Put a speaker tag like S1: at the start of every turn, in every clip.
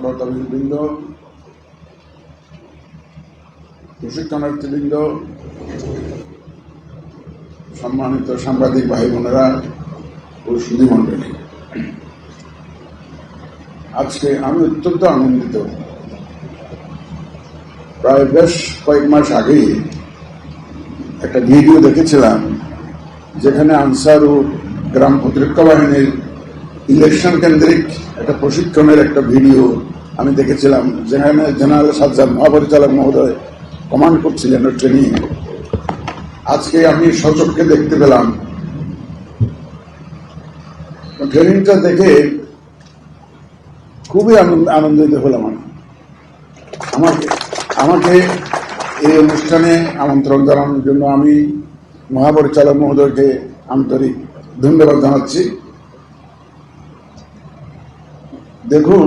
S1: শ্রোতাবৃন্দ প্রশিক্ষণার্থীবৃন্দ, সম্মানিত সাংবাদিক ভাই বোনেরা ও সুধী মণ্ডলী। আজকে আমি অত্যন্ত আনন্দিত। প্রায় বেশ কয়েক মাস আগেই একটা ভিডিও দেখেছিলাম, যেখানে আনসার ও গ্রাম প্রতিরক্ষা বাহিনীর ইলেকশন কেন্দ্রিক একটা প্রশিক্ষণের একটা ভিডিও আমি দেখেছিলাম, যেখানে জেনারেল সাজ্জাদ মহাপরিচালক মহোদয় কমান্ড করছিলেন ট্রেনিং আজকে আমি সচক্ষে দেখতে পেলাম ট্রেনিংটা দেখে খুবই আনন্দ- আনন্দিত হলাম আমি। আমাকে আমাকে এই অনুষ্ঠানে আমন্ত্রণ জানানোর জন্য আমি মহাপরিচালক মহোদয়কে আন্তরিক ধন্যবাদ জানাচ্ছি। দেখুন,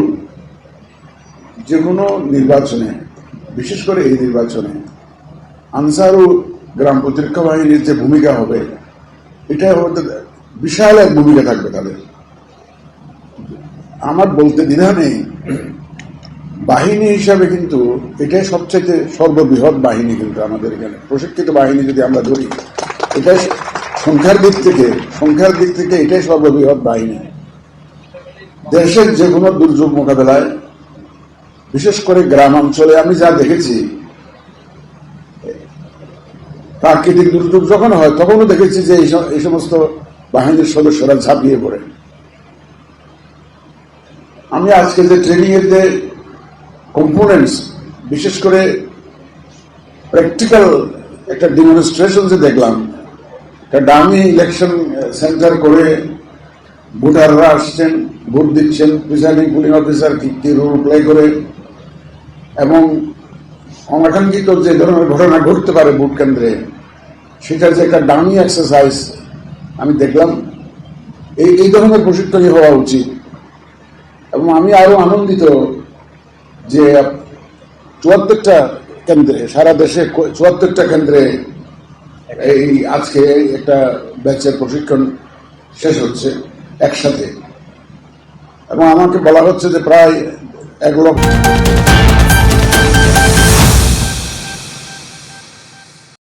S1: যে কোনো নির্বাচনে, বিশেষ করে এই নির্বাচনে, আনসারু গ্রাম প্রতিরক্ষা বাহিনীর যে ভূমিকা হবে এটা বিশাল এক ভূমিকা থাকবে তাদের। আমার বলতে দ্বিধা নেই। বাহিনী হিসাবে কিন্তু এটাই সবচেয়ে সর্ববৃহৎ বাহিনী কিন্তু আমাদের এখানে। প্রশিক্ষিত বাহিনী যদি আমরা ধরি, এটাই সংখ্যার দিক থেকে, সংখ্যার দিক থেকে এটাই সর্ববৃহৎ বাহিনী। দেশের যে কোনো দুর্যোগ মোকাবেলায়, বিশেষ করে গ্রাম অঞ্চলে আমি যা দেখেছি, প্রাকৃতিক দুর্যোগ যখন হয়, তখনও দেখেছি যে এই সমস্ত বাহিনীর সদস্যরা ঝাঁপিয়ে পড়ে। আমি আজকে যে ট্রেনিং এর যে কম্পোনেন্টস বিশেষ করে প্র্যাকটিক্যাল একটা ডেমনস্ট্রেশন যে দেখলাম, একটা ডামি ইলেকশন সেন্টার করে ভোটাররা আসছেন, ভোট দিচ্ছেন, প্রিসাইডিং পুলিং অফিসার কি কি রোল প্লে করে। এবং অনাকাঙ্ক্ষিত যে ধরনের ঘটনা ঘটতে পারে ভোট কেন্দ্রে সেটার যে একটা ডামি এক্সারসাইজ আমি দেখলাম। এই এই ধরনের প্রশিক্ষণই হওয়া উচিত। এবং আমি আরও আনন্দিত যে চুয়াত্তরটা কেন্দ্রে, সারা দেশে চুয়াত্তরটা কেন্দ্রে এই আজকে একটা ব্যাচের প্রশিক্ষণ শেষ হচ্ছে। একসাথে। এবং আমাকে বলা হচ্ছে যে প্রায় এক লক্ষ